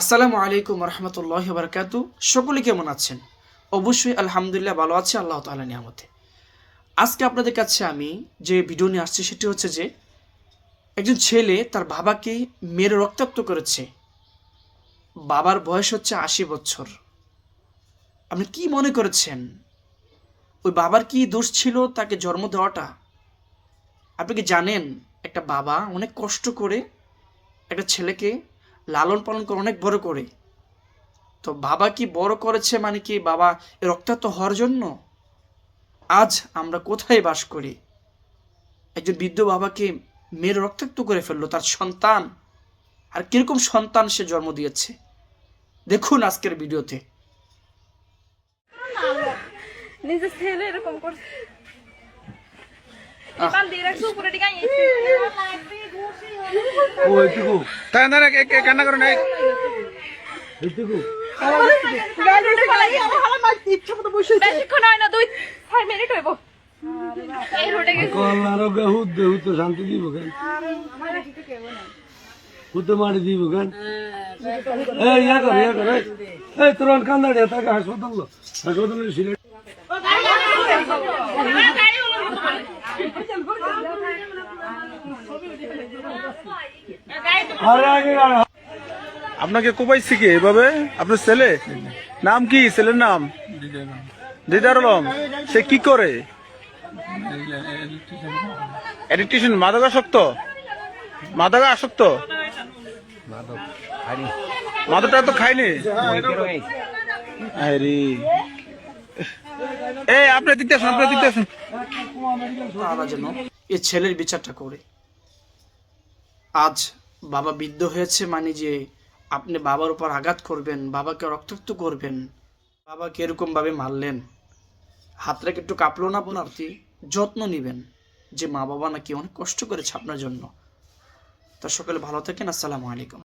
আসসালামু আলাইকুম রহমতুল্লাহ বারকাত সকলে কেমন আছেন? অবশ্যই আলহামদুলিল্লাহ ভালো আছে, আল্লাহ তালা নিয়ামতে। আজকে আপনাদের কাছে আমি যে ভিডিও নিয়ে আসছি সেটি হচ্ছে যে, একজন ছেলে তার বাবাকে মেরে রক্তাক্ত করেছে। বাবার বয়স হচ্ছে আশি বছর। আপনি কি মনে করেছেন? ওই বাবার কি দোষ ছিল তাকে জন্ম দেওয়াটা? আপনি কি জানেন? একটা বাবা অনেক কষ্ট করে একটা ছেলেকে লালন পালন করে অনেক বড় করে। তো বাবা কি বড় করেছে মানে কি বাবা রক্তাক্ত হওয়ার জন্য? আজ আমরা কোথায় বাস করি? একজন বৃদ্ধ বাবাকে মেয়ের রক্তাক্ত করে ফেলল তার সন্তান। আর কীরকম সন্তান সে জন্ম দিয়েছে? দেখুন আজকের ভিডিওতে। নিজের ছেলে এরকম করছে। আহ। কাল দিয়ে রাখছো উপরে দিকে আইছে ওইটুকু তাই না রে, কে- কে কান্না করে নাই এইটুকু বেশিক্ষণ হয় না দুই ছয় মিনিট হইব এই রোডে গেছে কল্লার হুদ দে হুদ তো শান্তি দিব কেন হুদ মারি দিব কেন ইয়া ইয়া হাসপাতাল আপনাকে কোপাইছি কি এভাবে? আপনার ছেলে? নাম কি? ছেলের নাম? দিদার সে কি করে? এডিকটেশন মাদকাসক্ত মাদকা আসক্ত? মাদকটা তো খাইনি আরে। এই, আপনি দিতে আসুন, আপনি দিতে আসুন। ছেলের বিচারটা করে। আজ বাবা বৃদ্ধ হয়েছে মানে যে আপনি বাবার উপর আঘাত করবেন, বাবাকে রক্তাক্ত করবেন বাবাকে এরকমভাবে মারলেন হাতটাকে একটু কাঁপলো না আপনার কি যত্ন নেবেন যে মা বাবা নাকি অনেক কষ্ট করেছে আপনার জন্য। তা সকলে ভালো থাকেন, আসসালামু আলাইকুম।